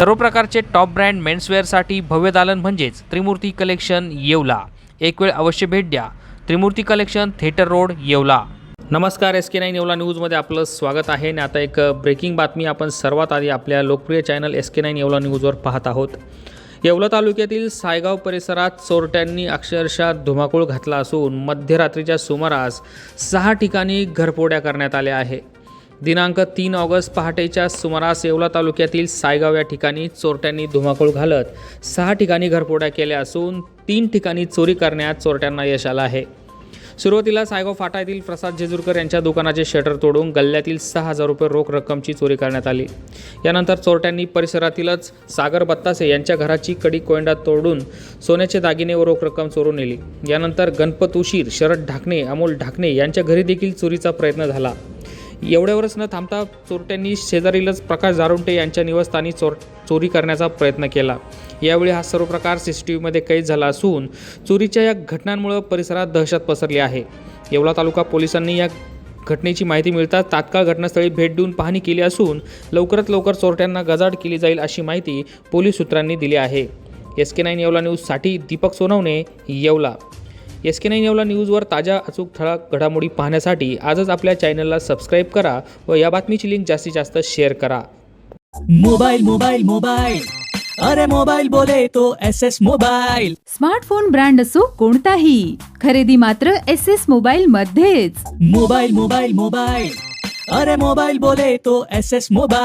सर्व प्रकारचे top brand मेन्सवेअरसाठी भव्य दालन म्हणजेच त्रिमूर्ती कलेक्शन येवला. एक वेळ अवश्य भेट द्या. Trimurti collection theatre road Yeola. नमस्कार एस के नाईन येवला न्यूजमध्ये आपलं स्वागत आहे. आणि आता एक ब्रेकिंग बातमी आपण सर्वात आधी आपल्या लोकप्रिय channel S K nine Yeola न्यूजवर पाहत आहोत. येवला तालुक्यातील सायगाव परिसरात चोरट्यांनी अक्षरशः धुमाकूळ घातला असून मध्यरात्रीच्या सुमारास सहा ठिकाणी घरफोड्या करण्यात आल्या आहे. दिनांक तीन ऑगस्ट पहाटेच्या सुमारास येवला तालुक्यातील सायगाव या ठिकाणी चोरट्यांनी धुमाकूळ घालत सहा ठिकाणी घरफोड्या केल्या असून तीन ठिकाणी चोरी करण्यात चोरट्यांना यश आलं आहे. सुरुवातीला सायगाव फाटा येथील प्रसाद जेजूरकर यांच्या दुकानाचे शटर तोडून गल्ल्यातील सहा हजार रुपये रोख रक्कमची चोरी करण्यात आली. यानंतर चोरट्यांनी परिसरातीलच सागर बत्तासे यांच्या घराची कडी कोयंडा तोडून सोन्याचे दागिने व रोख रक्कम चोरून नेली. यानंतर गणपत उशीर शरद ढाकणे अमोल ढाकणे यांच्या घरी देखील चोरीचा प्रयत्न झाला. एवढ्यावरच न थांबता चोरट्यांनी शेजारीलच प्रकाश जारुंटे यांच्या निवासस्थानी चोर चोरी करण्याचा प्रयत्न केला. यावेळी हा सर्व प्रकार सी सी टी व्हीमध्ये कैद झाला असून चोरीच्या या घटनांमुळं परिसरात दहशत पसरली आहे. येवला तालुका पोलिसांनी या घटनेची माहिती मिळताच तात्काळ घटनास्थळी भेट देऊन पाहणी केली असून लवकरात लवकर चोरट्यांना गजाड केली जाईल अशी माहिती पोलीस सूत्रांनी दिली आहे. एस के नाईन येवला न्यूजसाठी Deepak Sonawane Yeola. S K nine Yeola न्यूजवर ताज्या अचूक ठळक घडामोडी पाहण्यासाठी आजच आपल्या चॅनलला सबस्क्राईब करा व या बातमीची लिंक जास्तीत जास्त शेअर करा. मोबाइल मोबाइल मोबाइल अरे मोबाइल बोले तो S S mobile smartphone brand असो कोणताही खरेदी मात्र एस एस मोबाईल मध्येच. मोबाइल मोबाइल मोबाइल अरे मोबाइल बोले तो एस एस मोबाइल